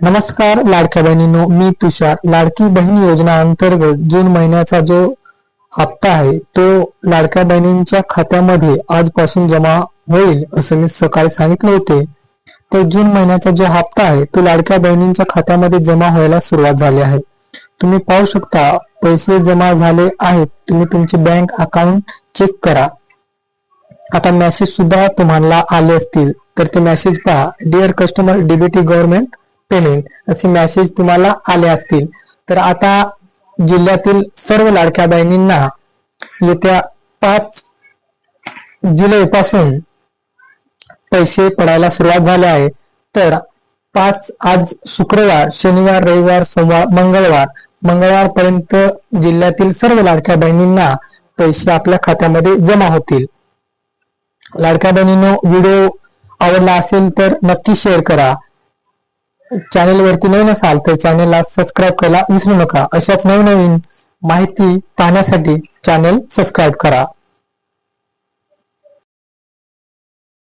नमस्कार लाडक्या बहिणींनो. मी तुषार. लाडकी बहीण योजना अंतर्गत जून महिन्याचा जो हप्ता आहे तो लाडक्या बहिणींच्या खात्यामध्ये आजपासून जमा होईल असं मी सकाळी सांगितले होते. तर जून महिन्याचा जो हप्ता आहे तो लाडक्या बहिणींच्या खात्यामध्ये जमा व्हायला सुरुवात झाली आहे. तुम्ही पाहू शकता पैसे जमा झाले आहेत. तुम्ही तुमचे बँक अकाउंट चेक करा. आता मेसेज सुद्धा तुम्हाला आले असतील. तर ते मेसेज पहा. Dear customer DBT government payment असे मेसेज तुम्हाला आले असतील. तर आता जिल्ह्यातील सर्व लाडक्या बहिणींना येत्या पाच जुलै पासून पैसे पडायला सुरुवात झाले आहे. तर पाच आज शुक्रवार शनिवार रविवार सोमवार मंगळवार मंगळवार पर्यंत जिल्ह्यातील सर्व लाडक्या बहिणींना पैसे आपल्या खात्यामध्ये जमा होतील. लाडक्या बहिणींनो व्हिडिओ आवडला असेल तर नक्की शेअर करा. चॅनेलवरती नवीन असाल तर चॅनेलला सबस्क्राईब करायला विसरू नका. अशाच नवनवीन माहिती पाहण्यासाठी चॅनेल सबस्क्राईब करा.